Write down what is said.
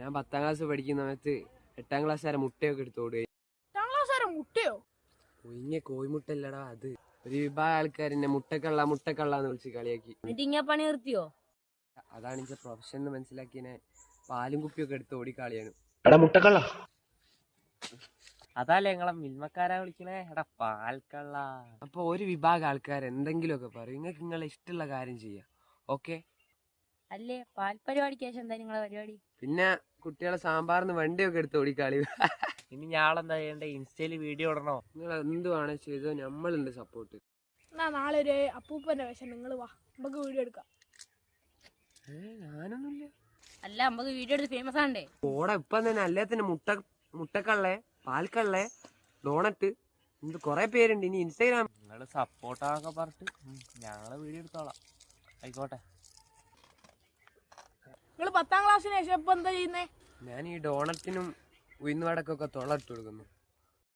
ഞാൻ പത്താം ക്ലാസ് പഠിക്കുന്ന സമയത്ത് എട്ടാം ക്ലാസ് വരെ മുട്ടയൊക്കെ എടുത്ത് ഓടുക എട്ടാം മുട്ടയോ? ഒഴിഞ്ഞ കോഴിമുട്ടല്ലടാ അത്. ഒരു വിഭാഗം ആൾക്കാർ മുട്ടക്കള്ള മുട്ടക്കള്ള എന്ന് വിളിച്ച് കളിയാക്കി. എന്നിട്ട് പണി നിർത്തിയോ? അതാണ് എന്റെ പ്രൊഫഷൻ എന്ന് മനസ്സിലാക്കിയനെ പാലും കുപ്പിയൊക്കെ എടുത്ത് ഓടി കളിയാണ്. എടാ മുട്ടക്കള്ള. അതല്ലേ നിങ്ങളെ മിൽമക്കാരാ വിളിക്കണേ? എടാ പാൽക്കള്ള. അപ്പൊ ഒരു വിഭാഗം ആൾക്കാർ എന്തെങ്കിലുമൊക്കെ പറയും. നിങ്ങൾക്ക് നിങ്ങളെ ഇഷ്ടമുള്ള കാര്യം ചെയ്യാം. ഓക്കെ? അല്ലേ? പാൽ പരിപാടിക്ക് ശേഷം എന്താ നിങ്ങളെ പരിപാടി? പിന്നെ കുട്ടികളെ സാമ്പാറിന് വണ്ടിയൊക്കെ എടുത്ത് ഓടി കളി ഇനി ഞാളെന്താ ചെയ്യണ്ടേ? ഇൻസ്റ്റയിൽ വീഡിയോ ഇടണോ? നിങ്ങൾ എന്തുവാണ് ചെയ്തോ നമ്മളുണ്ട് സപ്പോർട്ട് എന്നാ നാളെ ഒരു അപ്പൂപ്പന്റെ വേഷം നിങ്ങൾ വാ. നമുക്ക് വീഡിയോ എടുക്കാം. ഞാനൊന്നുമില്ല. അല്ല നമുക്ക് വീഡിയോ എടുത്ത് ഫേമസ് ആണ്ടേ ഓടെ ഇപ്പം തന്നെ അല്ലേ തന്നെ മുട്ട മുട്ടക്കള്ളേ പാൽക്കള്ളേ ഡോണറ്റ് എന്ത് കൊറേ പേരുണ്ട്. ഇനി ഇൻസ്റ്റാഗ്രാം നിങ്ങൾ സപ്പോർട്ടാന്നൊക്കെ പറഞ്ഞിട്ട് ഞങ്ങൾ വീഡിയോ എടുത്തോളാം. ആയിക്കോട്ടെ. നിങ്ങൾ പത്താം ക്ലാസ്സിന് ശേഷം ഇപ്പൊ എന്താ ചെയ്യുന്നേ? ഞാൻ ഈ ഡോണറ്റിനും ഉയർന്നുവാടക്കൊക്കെ തൊളട്ട് കൊടുക്കുന്നു.